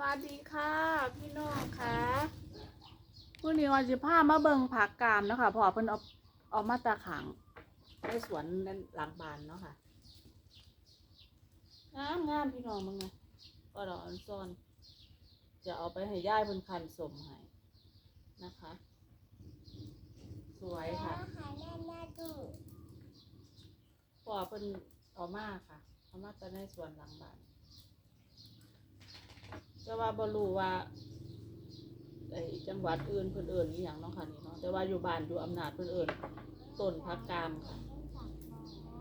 วัสดีค่ะ พี่น้องค่ะวันนี้วันสิพามาเบิ่งผักกามเนาะค่ะเพอเพิ่นเอาเอามาตาขังในสวนนั่นหลังบ้านเนาะค่ะงามงามพี่น้องมึงไงก็ดอกอันซ่อน จะเอาไปให้ย่ายเพิ่นคันสมให้นะคะ สวยค่ะหาแม่แม่ดูพอเพิ่นเอามาค่ะเอามาแต่ในสวนหลังบ้าน แต่ว่าบ่รู้ว่าไอ้จังหวัดอื่นเพิ่นเอิ้นอีหยังเนาะค่ะนี่เนาะแต่ว่าอยู่บ้านอยู่อำนาจเพิ่นเอิ้นต้นผักกามค่ะ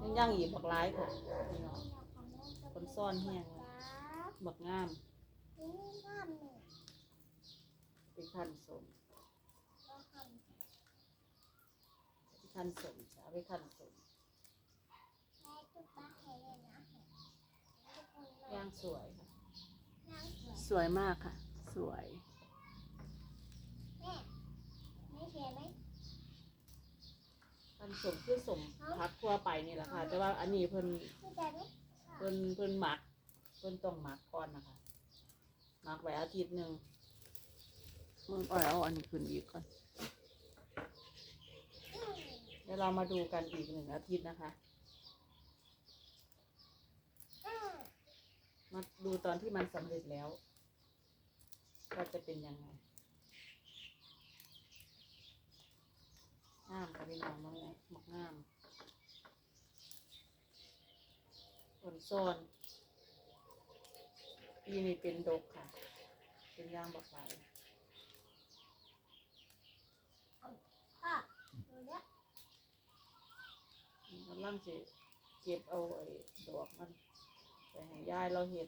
ยังย่างอีกบักหลายค่ะพี่น้องคนซ่อนแห้งไว้บักงามนี่งามเนี่ยไปคั้นสมไปคั้นสมจ้าไปขั้นสมแม่ตุ๊กตาเห็นเลยนะทุกคนเลยย่างสวยค่ะ สวยสวยมากค่ะ สวย แม่ไม่เห็นไหมคั้นสมคือสมพักทั่วไปนี่แหละค่ะ แต่ว่าอันนี้เพิ่นไม่ได้ไหมเพิ่นเพิ่นหมัก เพิ่นต้องหมักก่อนนะคะหมักไว้อาทิตย์หนึ่งมึงอ่อยเอาอันนี้ขึ้นอีกก่อนเดี๋ยวเรามาดูกันอีกหนึ่งอาทิตย์นะคะ อืม มาดูตอนที่มันสำเร็จแล้วว่าจะเป็นยังไงงามค่ะพี่น้องน้องไงหมักงามผลโซนปีนี้เป็นดกค่ะ เป็นย่างบักไหลพ่อดูเนี่ยกำลังจะเก็บเอาไอ้ดอกมัน ไปให้ยายเราเห็ด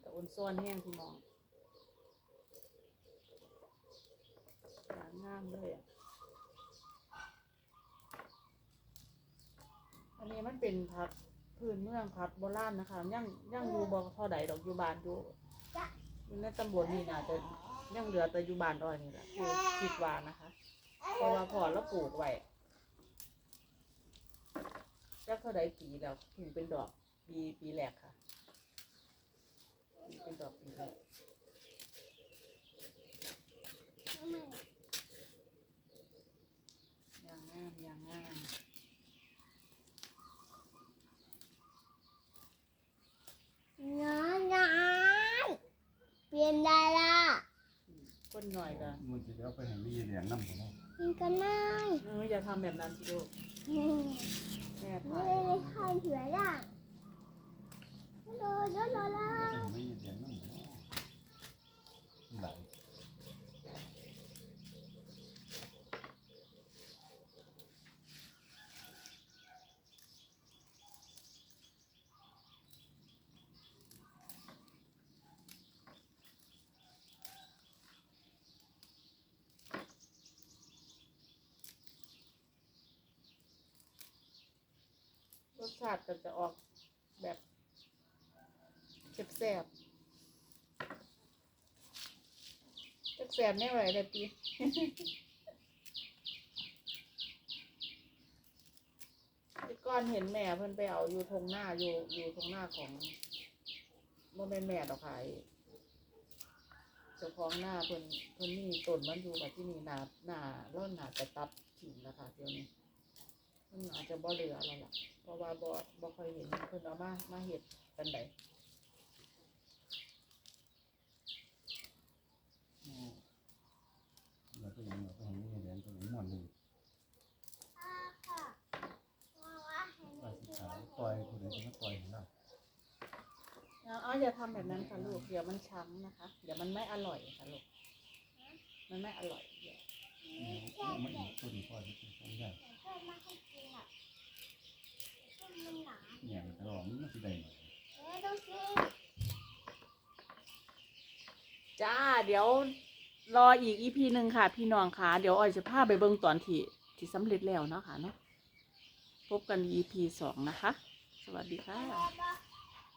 แต่อุ่นซ้อนแห้งพี่น้องสวยงามเลยอะ อันนี้มันเป็นผักพื้นเมืองผักโบราณนะคะ ยังยังอยู่บ่เท่าใดดอกอยู่บ้านอยู่ ในตำบลนี่น่าจะยังเหลือแต่อยู่บ้านดอยนี่แหละคือคิดว่านะคะ เพราะว่าพอแล้วปลูกไว้จักเท่าใดปีแล้วถึงเป็นดอกปีปีแรกค่ะเป็นดอกปีแรกอย่างงามอย่างงาม น้อยน้อย เปลี่ยนได้ละคนหน่อยกันมันจะเอาไปให้มีเหรียญน้ำผมกินกันน้อยเอออย่าทำแบบนั้นสิลูกนี่แม่ไม่ถ่ายได้ข้าวเถื่อนละโดนโดนโดนละเอาไปให้มีเหรียญ รสชาติก็จะออกแบบแซ่บๆแซ่บไม่ไหวเลยปีที่ก้อนเห็นแม่เพิ่นไปเอาอยู่ทงหน้าอยู่อยู่ทงหน้าของบ่แม่นแม่ดอกค่ะไอ้เจ้าของหน้าเพิ่นเพิ่นมีต้นมันอยู่แบบที่นี่หนาหนาแล้วหนาจะตัดถิ่นนะคะเดี๋ยวนี้ มันอาจจะบ่เหลือแล้วล่ะเพราะว่าบ่บ่ค่อยเห็นเพิ่นเอามามาเฮ็ดกันไดแล้วก็ยังเอาไปให้มีเหรียญตัวนี้หมดหนึ่งค่ะค่ะว่าว่าให้ว่าแม่สิกินขายแล้วปล่อยคนอื่นก็ปล่อยให้เราเอาเอาอย่าทำแบบนั้นค่ะลูกเดี๋ยวมันช้ำนะคะ เดี๋ยวมันไม่อร่อยค่ะลูกมันไม่อร่อยเดี๋ยว มันอีกต้นปล่อยที่ต้นใหญ่เพิ่มมาใหญ่เนี่ยมันจะร้องมันสิได้ไหมจ้า เดี๋ยวรออีกอีพีหนึ่งค่ะ พี่น้องค่ะ เดี๋ยวออยจะพาไปเบิ่งตอนที่ที่สำเร็จแล้วเนาะค่ะเนาะพบกันอีพีสองนะคะ สวัสดีค่ะ